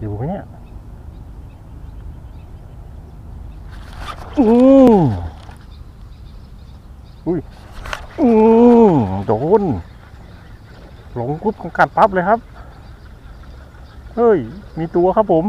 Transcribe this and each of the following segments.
อยู่ไหมเนี่ยอืออุ้ยอือโดน หลงกุ๊บกัดปั๊บเลยครับ เฮ้ย มีตัวครับผม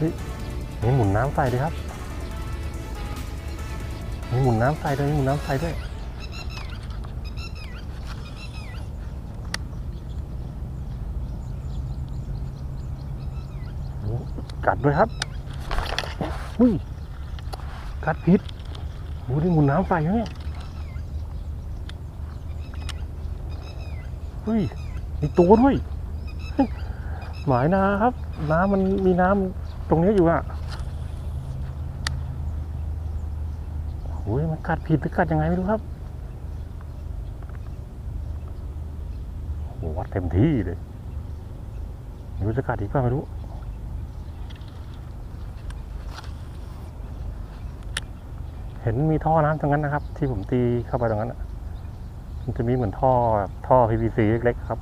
มีหมุนน้ำใส่ด้วยครับมีหมุนน้ำใส่ด้วยหมุนน้ำใส่ด้วยกัดด้วยครับอุ้ยกัดพิษดูดิหมุนน้ำใส่เนี่ยอุ้ยมีตัวด้วยหมายนาครับ น้ำมันมีน้ำ ตรงนี้อยู่อะโอ้ยมันกัดผิดหรือกัดยังไงไม่รู้ครับโอ้วัดเต็มที่เลยม่รู้จะกัดอีกเปล่าไม่รู้เห็นมีท่อน้ำตรงนั้นนะครับ ที่ผมตีเข้าไปตรงนั้นมันจะมีเหมือนท่อท่อ PVC เล็กๆครับ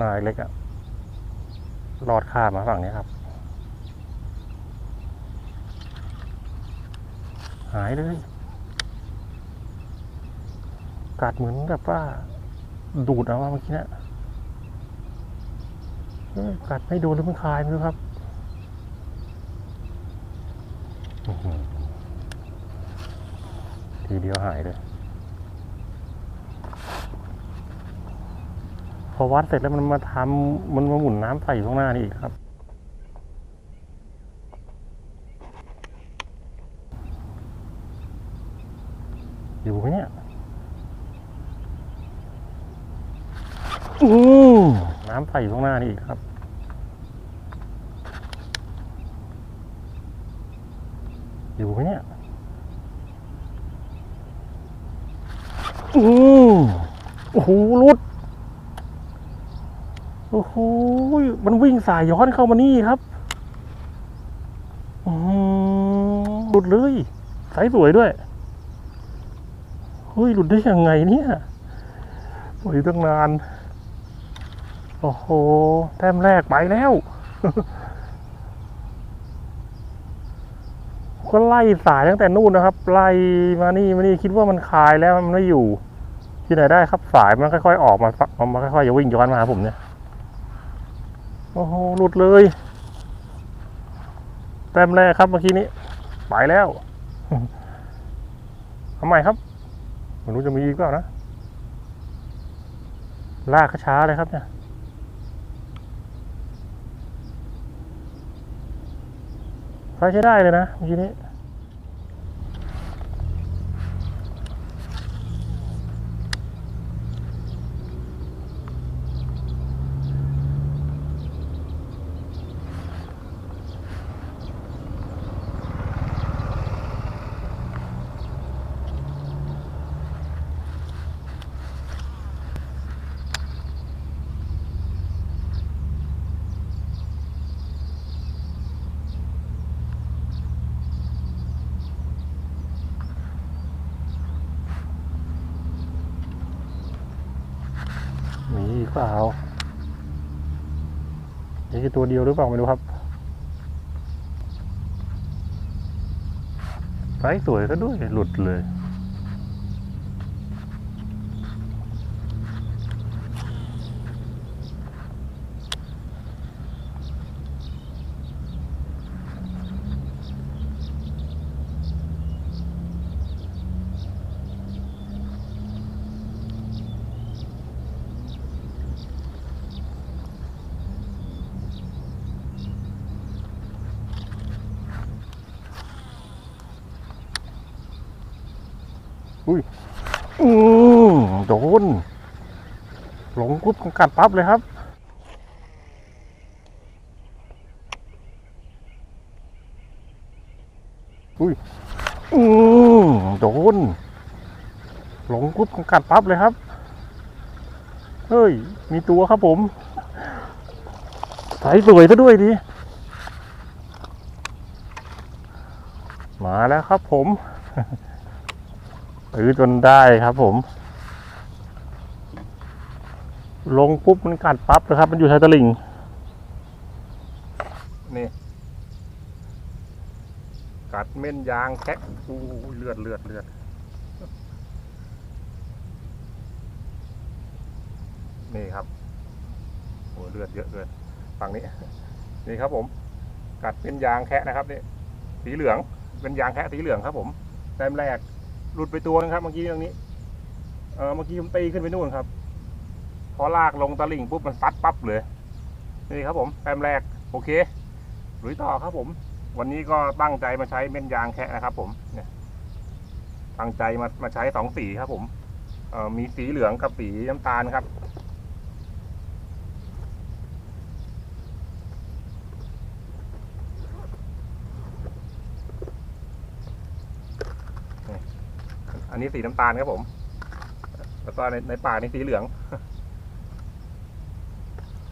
นาเล็กอะลอดข้ามมาฝั่งนี้ครับ หายเลย กัดเหมือนแบบว่า ดูดเอาว่าเมื่อกี้นะกัดไม่โดนหรือมันคายไม่รู้ครับทีเดียวหายเลย พอวัดเสร็จแล้วมันมาทำมันมาหมุนน้ำใส่อยู่ข้างหน้านี่อีกครับ อยู่ไหมเนี่ยอืมน้ำใสอยู่ข้างหน้านี่อีกครับอยู่ไหมเนี่ยอืมโอ้โหรุดโอ้โหมันวิ่งสายย้อนเข้ามานี่ครับอืมหลุดเลย สายสวยด้วย ฮ้ยหลุดได้ยังไงเนี่ยโอ้ยตั้งนาน โอ้โห แต้มแรกไปแล้วก็ไล่สายตั้งแต่นู่นนะครับ ไล่มานี่มานี่คิดว่ามันคลายแล้วมันไม่อยู่ ที่ไหนได้ครับสายมันค่อยๆออกมามันค่อยๆจะวิ่งย้อนมาหาผมเนี่ยโอ้โหหลุดเลยแต้มแรกครับเมื่อกี้นี้ไปแล้วทำไมครับ ไม่รู้จะมีอีกเปล่านะ ลากช้าเลยครับเนี่ยไฟใช้ได้เลยนะเมื่อกี้นี้ เปล่านี่คือตัวเดียวหรือเปล่าไม่รู้ครับไซส์สวยก็ด้วยหลุดเลย อุ้ยอืมโดน หลงปุ๊บกัดปั๊บเลยครับ อุ้ยอืมโดน หลงปุ๊บกัดปั๊บเลยครับ เฮ้ย มีตัวครับผมใสสวยซะด้วยดิมาแล้วครับผม ตื้อจนได้ครับผม ลงปุ๊บมันกัดปั๊บเลยครับ มันอยู่ชายตะลิ่งนี่ กัดเม่นยางแคะอู้เลือดเลือดเลือดนี่ครับโอ้เลือดเยอะเกินฝั่งนี้ นี่ครับผม กัดเป็นยางแคะนะครับนี่สีเหลืองเป็นยางแคะสีเหลืองครับผมแต้มแรก หลุดไปตัวนึงครับเมื่อกี้ตรงนี้ เออเมื่อกี้ผมตีขึ้นไปนู่นครับ พอลากลงตะลิ่งปุ๊บมันซัดปั๊บเลย นี่ครับผมแต้มแรก โอเคลุยต่อครับผม วันนี้ก็ตั้งใจมาใช้เม่นยางแคะนะครับ ผมเนี่ยตั้งใจมามาใช้สองสีครับผม เอ่อมีสีเหลืองกับสีน้ำตาลครับ นนี้สีน้ำตาลครับผม แล้วก็ในในป่ากนี่สีเหลือง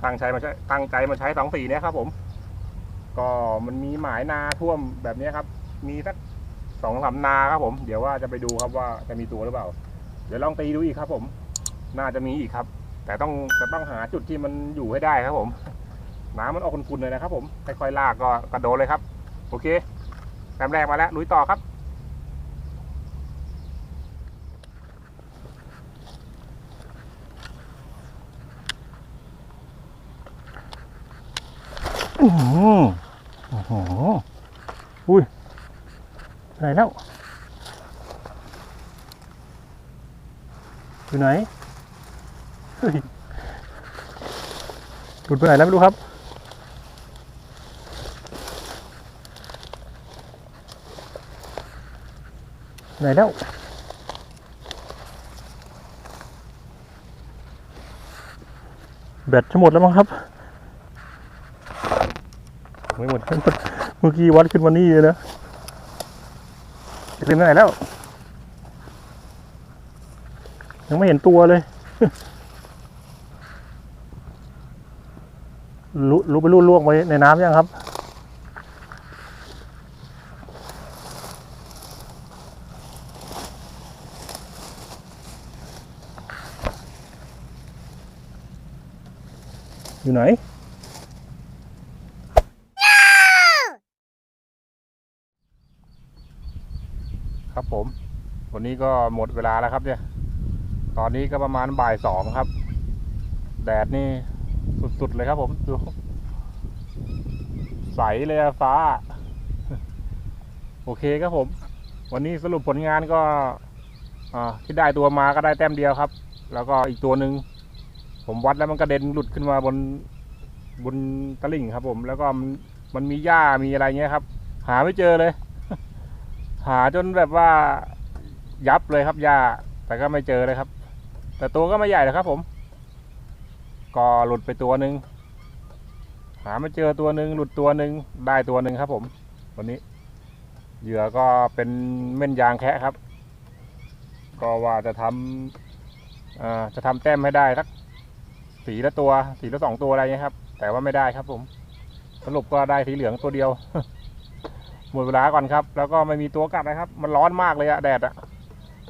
ตั้งใจมาใช้ตั้งใจมาใช้สองสีเนี้ยครับ ผม ก็มันมีหมายนาท่วมแบบนี้ครับ มีสักสองสามนาครับผม เดี๋ยวว่าจะไปดูครับว่าจะมีตัวหรือเปล่า เดี๋ยวลองตีดูอีกครับ ผม น่าจะมีอีกครับ แต่ต้องจะต้องหาจุดที่มันอยู่ให้ได้ครับผม น้ำมันออกคุนๆเลยนะครับ ผม ค่อยๆลากก็กระโดดเลยครับ โอเคแต้มแรกมาแล้วลุยต่อครับ อืมโอ้โหอุ้ยไปไหนแล้วอยู่ไหนหลุดไปไหนแล้วไม่รู้ครับไหนแล้วแบตจะหมดแล้วมั้งครับ ไม่หมดเมื่อกี้วัดขึ้นมานี่เลยนะจะขึ้นไปไหนแล้ว ยังไม่เห็นตัวเลยรู้รู้ไปรู้ล่วงไว้ในน้ำยังครับอยู่ไหน ครับผม วันนี้ก็หมดเวลาแล้วครับเนี่ย ตอนนี้ก็ประมาณบ่ายสองครับ แดดนี่สุดๆเลยครับผมดูใสเลยฟ้า โอเคครับผม วันนี้สรุปผลงานก็ที่ได้ตัวมาก็ได้แต้มเดียวครับ แล้วก็อีกตัวหนึ่งผมวัดแล้วมันกระเด็นหลุดขึ้นมาบนบนตลิ่งครับผม แล้วก็มันมีหญ้ามีอะไรเงี้ยครับ หาไม่เจอเลย หาจนแบบว่ายับเลยครับหญ้าแต่ก็ไม่เจอเลยครับ แต่ตัวก็ไม่ใหญ่นะครับ ผม ก็หลุดไปตัวหนึ่งหาไม่เจอตัวหนึ่งหลุดตัวหนึ่งได้ตัวหนึ่งครับ ผม วันนี้เหยื่อก็เป็นเม่นยางแคะครับ ก็ว่าจะทำจะทำแต้มให้ได้สักสีละตัว สีละสองตัวอะไรเงี้ยครับ แต่ว่าไม่ได้ครับ ผม สรุปก็ได้สีเหลืองตัวเดียว มดเวลาก่อนครับ แล้วก็ไม่มีตัวกัดนะครับ มันร้อนมากเลยอะแดดอะ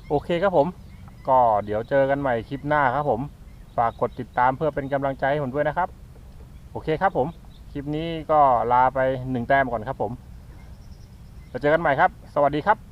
โอเคครับผม ก็เดี๋ยวเจอกันใหม่คลิปหน้าครับผม ฝากกดติดตามเพื่อเป็นกำลังใจให้ผมด้วยนะครับ โอเคครับผม คลิปนี้ก็ลาไปหนึ่งแต้มก่อนครับผมแล้วเจอกันใหม่ครับ สวัสดีครับ